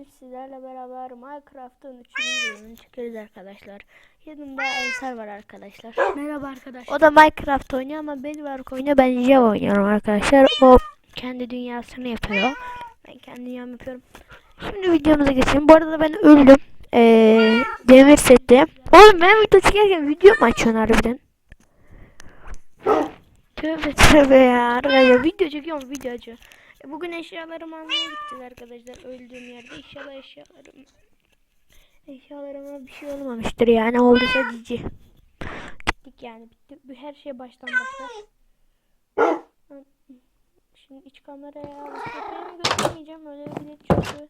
bugün sizlerle beraber Minecraft'ın 3. bölümünü çekeriz arkadaşlar. Yanımda Ensar var arkadaşlar. Merhaba arkadaşlar. O da Minecraft oynuyor ama Bedwars oynuyor. Ben Java oynuyorum arkadaşlar. O kendi dünyasını yapıyor. Ben kendi dünyamı yapıyorum. Şimdi videomuza geçelim. Bu arada ben öldüm. Ee, demir sette. Oğlum ben video çekerken video mu açıyorsun harbiden? Tövbe tövbe ya. Arkadaşlar video çekiyorum video açıyor. Bugün eşyalarımı almaya gideceğiz arkadaşlar. Öldüğüm yerde inşallah eşyalarım eşyalarıma bir şey olmamıştır yani olduysa cici. Gittik yani bitti. Her şey baştan başlar. Şimdi iç kameraya bakıyorum göstermeyeceğim öyle bir çünkü.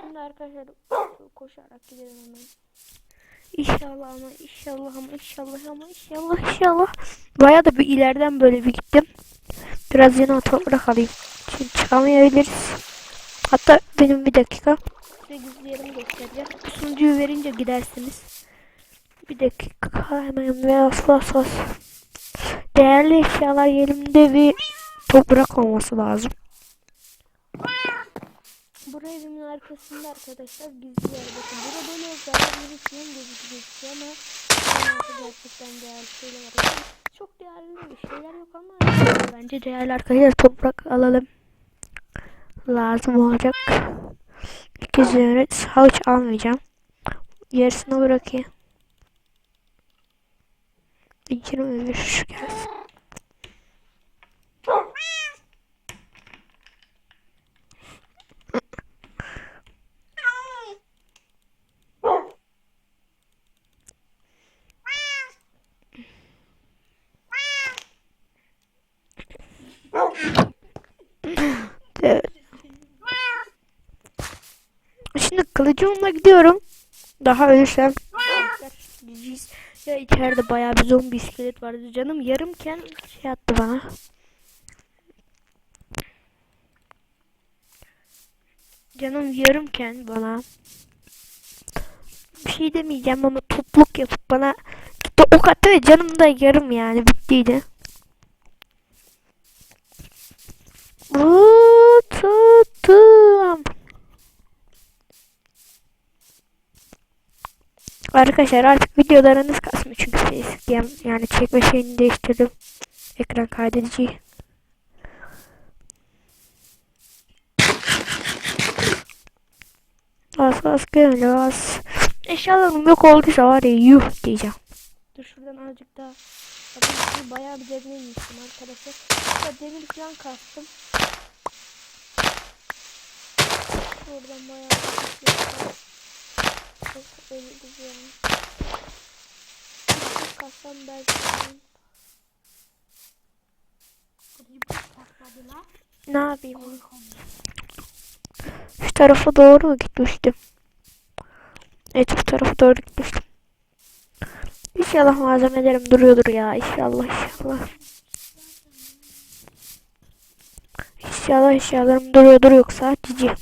Şimdi arkadaşlar koşarak gidelim hemen. İnşallah ama inşallah ama inşallah ama inşallah inşallah. Baya da bir ileriden böyle bir gittim. Biraz yana toprak alayım. Şimdi çıkamayabiliriz. Hatta benim bir dakika. Size gizli yerimi göstereceğim. Sunucuyu verince gidersiniz. Bir dakika hemen bas bas bas. Değerli eşyalar yerimde bir toprak olması lazım. Buraya evimin arkasında arkadaşlar gizli yer bakın. Burada böyle zaten bir film gözüküyor ama gerçekten değerli şeyler var. Çok değerli bir şeyler yok ama bence değerli arkadaşlar toprak alalım. Lazım olacak. İki üzerine havuç almayacağım. Yarısını bırakayım. 21 şu gelsin. Evet. Şimdi kılıcımla gidiyorum. Daha ölürsem. Ya içeride bayağı bir zombi iskelet vardı. Canım yarımken şey attı bana. Canım yarımken bana bir şey demeyeceğim ama topluk yapıp bana gitti ok attı ve canım da yarım yani bittiydi. Tuttum. Arkadaşlar artık videolarınız kasmıyor çünkü facecam yani çekme şeyini değiştirdim. Ekran kaydediciyi. Bas bas gömle bas. Eşyalarım yok olduysa var ya yuh diyeceğim. Dur şuradan azıcık daha. Tabii bayağı bir demir inmiştim arkadaşlar. Hatta demir falan kastım. Oradan bayağı bir şey Bir kassam belki. Ne yapayım? Şu tarafa doğru gitmiştim? Evet bu tarafa doğru gitmiştim. İnşallah malzemelerim duruyordur ya. İnşallah inşallah. İnşallah eşyalarım duruyordur yoksa cici.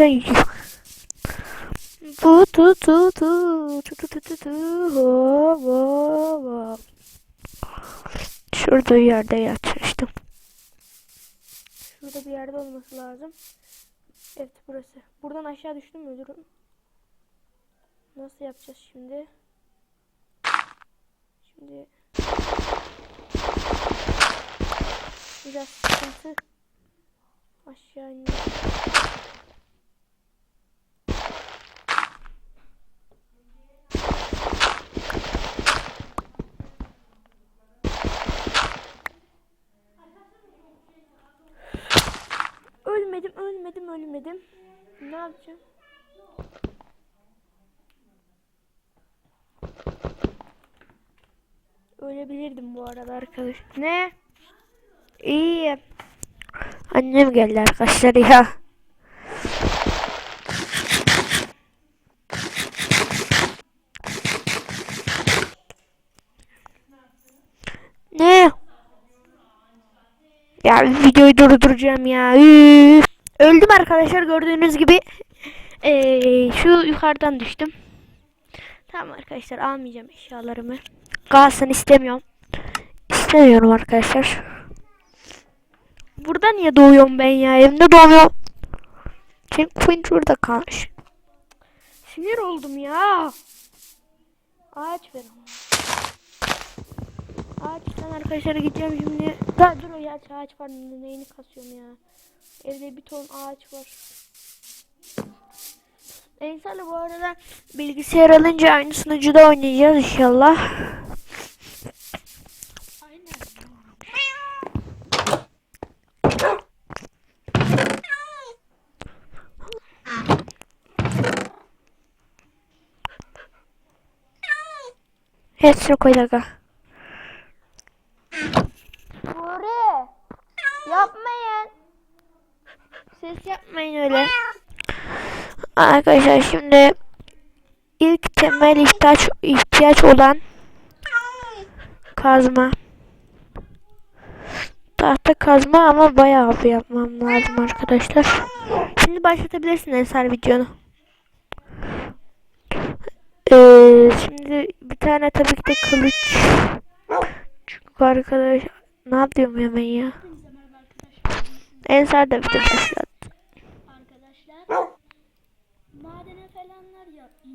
Sen Şurada bir yerde yatmıştım. Şurada bir yerde olması lazım. Evet burası. Buradan aşağı düştüm mü ölürüm. Nasıl yapacağız şimdi? Şimdi biraz sıkıntı aşağı indim. Ölmedim, ölmedim. Ne yapacağım? Ölebilirdim bu arada arkadaş. Ne? İyi. Annem geldi arkadaşlar ya. Ne? Ya videoyu durduracağım ya. Üf. Öldüm arkadaşlar gördüğünüz gibi. Ee, şu yukarıdan düştüm. Tamam arkadaşlar almayacağım eşyalarımı. Kalsın istemiyorum. İstemiyorum arkadaşlar. Burada niye doğuyorum ben ya? Evimde doğmuyorum. Checkpoint şurada kalmış. Sinir oldum ya. Ağaç ver. Ağaçtan arkadaşlar gideceğim şimdi. Da dur ya ağaç var neyini kasıyorum ya. Evde bir ton ağaç var. Ensar'la bu arada bilgisayar alınca aynı sunucuda oynayacağız inşallah. Hepsini koy dakika. Nuri yapmayın. Ses yapmayın öyle. Arkadaşlar şimdi ilk temel ihtiyaç ihtiyaç olan kazma. Tahta kazma ama bayağı bir yapmam lazım arkadaşlar. Şimdi başlatabilirsin Ensar videonu. Ee, şimdi bir tane tabii ki de kılıç. Çünkü arkadaş ne yapıyorum ya ben ya? Ensar da video başlat. Arkadaşlar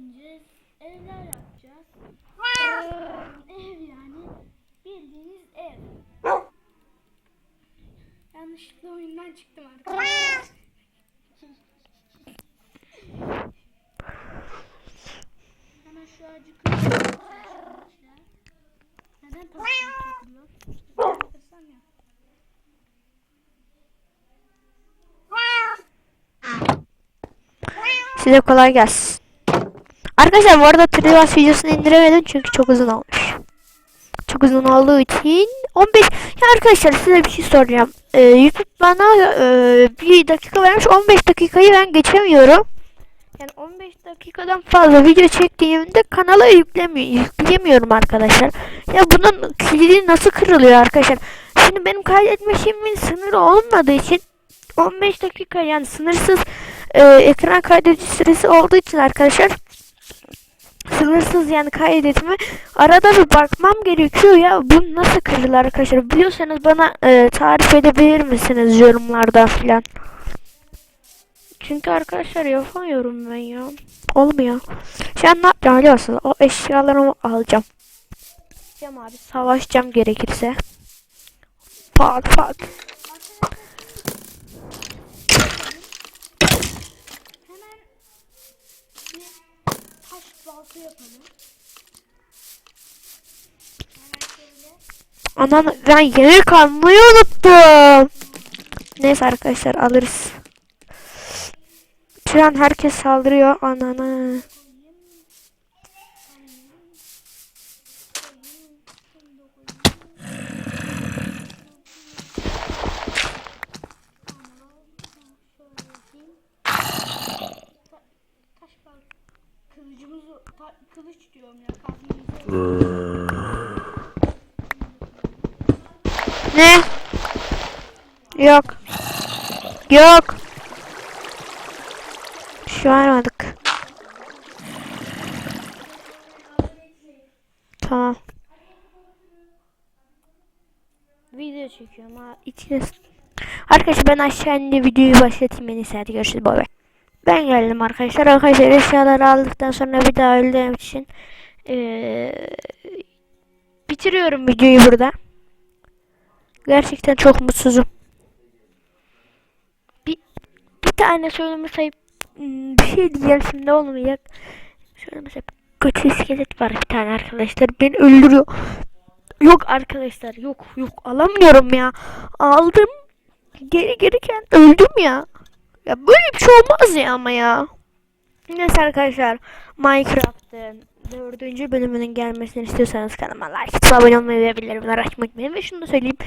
ineceğiz. Evler yapacağız. ev yani bildiğiniz ev. Yanlışlıkla oyundan çıktım arkadaşlar. Hemen şu ağacı kırıyorum. Neden? Kırsam ya. Size kolay gelsin. Arkadaşlar bu arada Trivas videosunu indiremedim çünkü çok uzun olmuş. Çok uzun olduğu için 15 ya arkadaşlar size bir şey soracağım. Ee, YouTube bana e, bir dakika vermiş 15 dakikayı ben geçemiyorum. Yani 15 dakikadan fazla video çektiğimde kanala yüklemiyor, yükleyemiyorum arkadaşlar. Ya bunun kilidi nasıl kırılıyor arkadaşlar? Şimdi benim kaydetme şeyimin sınırı olmadığı için 15 dakika yani sınırsız e, ekran kaydedici süresi olduğu için arkadaşlar sınırsız yani kaydetme. Arada bir bakmam gerekiyor ya. Bu nasıl kırılır arkadaşlar? Biliyorsanız bana e, tarif edebilir misiniz yorumlarda filan? Çünkü arkadaşlar yapamıyorum ben ya. Olmuyor. Şu ne yapacağım biliyor musunuz? O eşyalarımı alacağım. Gideceğim abi. Savaşacağım gerekirse. Pat pat taş balta yapalım. Anan ben yemek almayı unuttum. Neyse arkadaşlar alırız. Şu an herkes saldırıyor anana. Ne? Yok. Yok. Şu an almadık. Tamam. Video çekiyorum ha. İçine... Arkadaşlar ben aşağı indi videoyu başlatayım en iyisi. Hadi görüşürüz. Bay bay. Ben geldim arkadaşlar. Arkadaşlar eşyaları aldıktan sonra bir daha öldüğüm için eee, bitiriyorum videoyu burada. Gerçekten çok mutsuzum. Bir, bir tane söyleme sayıp hmm, bir şey diyeceğim şimdi olmayacak. Şöyle mesela kötü iskelet var bir tane arkadaşlar. Beni öldürüyor. Yok arkadaşlar yok yok alamıyorum ya. Aldım. Geri gelirken öldüm ya. Ya böyle bir şey olmaz ya ama ya. Neyse arkadaşlar Minecraft'ın dördüncü bölümünün gelmesini istiyorsanız kanalıma like abone olmayı ve bildirimleri açmayı unutmayın. Ve şunu da söyleyeyim.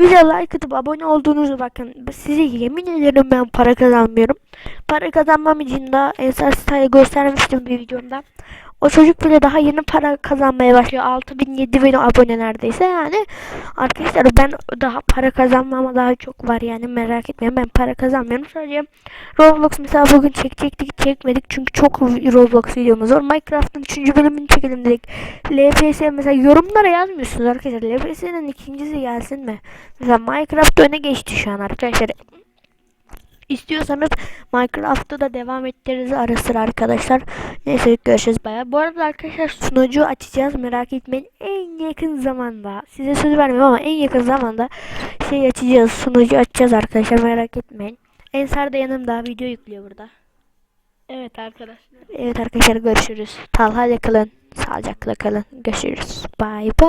Bize like atıp abone olduğunuzu bakın. Size yemin ederim ben para kazanmıyorum. Para kazanmam için de Ensar Style göstermiştim bir videomda. O çocuk bile daha yeni para kazanmaya başlıyor. 6000 7000 abone neredeyse yani. Arkadaşlar ben daha para kazanmama daha çok var yani merak etmeyin. Ben para kazanmıyorum. Sadece Roblox mesela bugün çekecektik çekmedik çünkü çok Roblox videomuz var. Minecraft'ın 3. bölümünü çekelim dedik. LPS mesela yorumlara yazmıyorsunuz arkadaşlar. LPS'nin ikincisi gelsin mi? Mesela Minecraft öne geçti şu an arkadaşlar. İstiyorsanız Minecraft'ta da devam ettiririz ara sıra arkadaşlar. Neyse görüşürüz bayağı. Bu arada arkadaşlar sunucu açacağız merak etmeyin. En yakın zamanda size söz vermiyorum ama en yakın zamanda şey açacağız sunucu açacağız arkadaşlar merak etmeyin. Ensar da yanımda video yüklüyor burada. Evet arkadaşlar. Evet arkadaşlar görüşürüz. Talha'yla kalın. Sağlıcakla kalın. Görüşürüz. Bye bye.